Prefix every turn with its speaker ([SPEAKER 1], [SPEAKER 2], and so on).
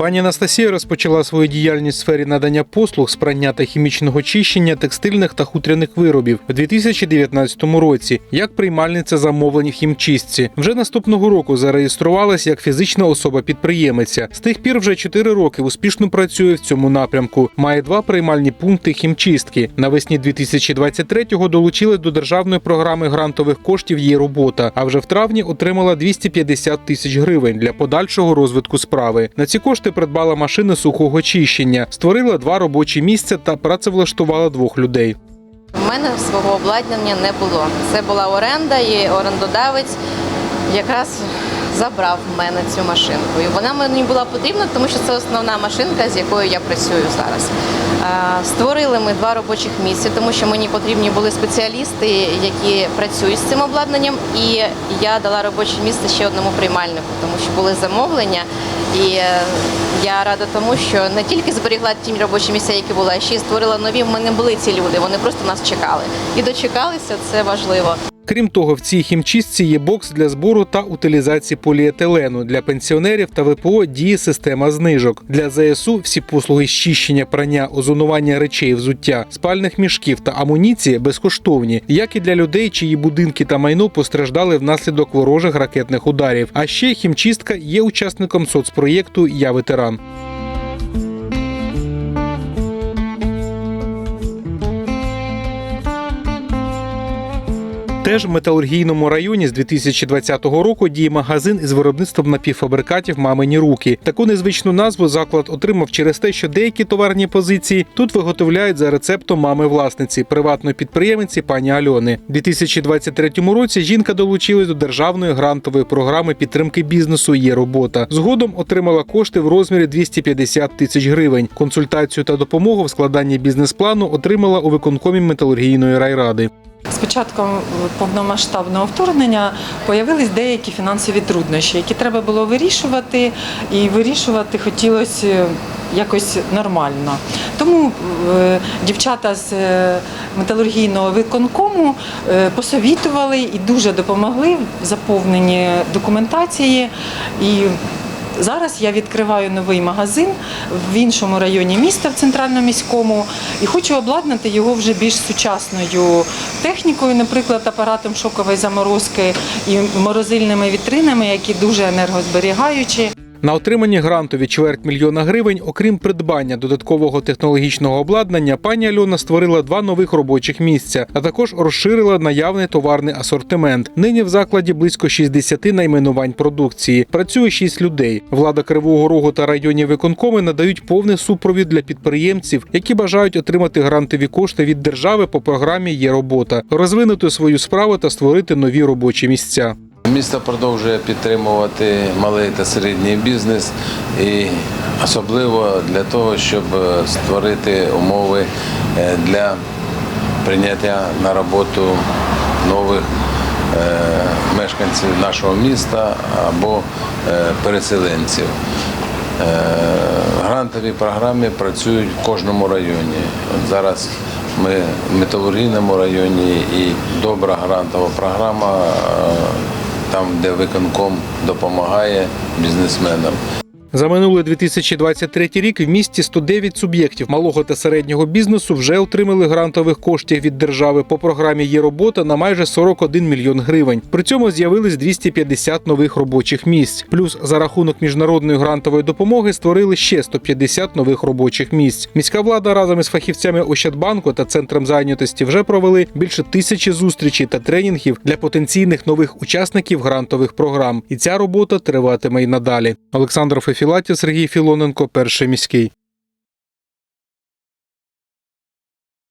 [SPEAKER 1] Пані Анастасія розпочала свою діяльність в сфері надання послуг з прання та хімічного чищення текстильних та хутряних виробів у 2019 році як приймальниця замовлень хімчистці. Вже наступного року зареєструвалася як фізична особа-підприємиця. З тих пір вже 4 роки успішно працює в цьому напрямку. Має два приймальні пункти хімчистки. Навесні 2023-го долучили до державної програми грантових коштів її робота. А вже в травні отримала 250 тисяч гривень для подальшого розвитку справи. На ці кошти придбала машини сухого чищення, створила два робочі місця та працевлаштувала двох людей.
[SPEAKER 2] У мене свого обладнання не було. Це була оренда, і орендодавець якраз забрав в мене цю машинку. І вона мені була потрібна, тому що це основна машинка, з якою я працюю зараз. Створили ми два робочих місця, тому що мені потрібні були спеціалісти, які працюють з цим обладнанням. І я дала робоче місце ще одному приймальнику, тому що були замовлення. І е, я рада тому, що не тільки зберігла ті робочі місця, які були, а ще й створила нові. В мене були ці люди, вони просто нас чекали. І дочекалися, це важливо.
[SPEAKER 1] Крім того, в цій хімчистці є бокс для збору та утилізації поліетилену. Для пенсіонерів та ВПО діє система знижок. Для ЗСУ всі послуги з чищення, прання, озонування речей, взуття, спальних мішків та амуніції безкоштовні, як і для людей, чиї будинки та майно постраждали внаслідок ворожих ракетних ударів. А ще хімчистка є учасником соцпроєкту Я ветеран. Теж в металургійному районі з 2020 року діє магазин із виробництвом напівфабрикатів Мамині руки. Таку незвичну назву заклад отримав через те, що деякі товарні позиції тут виготовляють за рецептом мами власниці, приватної підприємиці пані Альони. У 2023 році жінка долучилась до державної грантової програми підтримки бізнесу. Є робота. Згодом отримала кошти в розмірі 250 тисяч гривень. Консультацію та допомогу в складанні бізнес-плану отримала у виконкомі металургійної райради.
[SPEAKER 3] Початком повномасштабного вторгнення появились деякі фінансові труднощі, які треба було вирішувати, і вирішувати хотілося якось нормально. Тому е, дівчата з е, металургійного виконкому е, посовітували і дуже допомогли в заповненні документації. І Зараз я відкриваю новий магазин в іншому районі міста, в центральному міському, і хочу обладнати його вже більш сучасною технікою, наприклад, апаратом шокової заморозки і морозильними вітринами, які дуже енергозберігаючі.
[SPEAKER 1] На отриманні гранту від чверть мільйона гривень, окрім придбання додаткового технологічного обладнання, пані Альона створила два нових робочих місця, а також розширила наявний товарний асортимент. Нині в закладі близько 60 найменувань продукції. Працює 6 людей. Влада Кривого Рогу та районні виконкоми надають повний супровід для підприємців, які бажають отримати грантові кошти від держави по програмі Є робота, розвинути свою справу та створити нові робочі місця.
[SPEAKER 4] Місто продовжує підтримувати малий та середній бізнес і особливо для того, щоб е, створити умови е, для прийняття на роботу нових е, мешканців нашого міста або переселенців. Грантові програми працюють в кожному районі. От зараз ми в металургійному районі і добра грантова програма там, де виконком допомагає бізнесменам.
[SPEAKER 1] За минулий 2023 рік в місті 109 суб'єктів малого та середнього бізнесу вже отримали грантових коштів від держави по програмі Є робота на майже 41 мільйон гривень. При цьому з'явились 250 нових робочих місць. Плюс за рахунок міжнародної грантової допомоги створили ще 150 нових робочих місць. Міська влада разом із фахівцями Ощадбанку та центром зайнятості вже провели більше тисячі зустрічей та тренінгів для потенційних нових учасників грантових програм. І ця робота триватиме й надалі. Олександр Фефілатів, Сергій Філоненко, перший міський.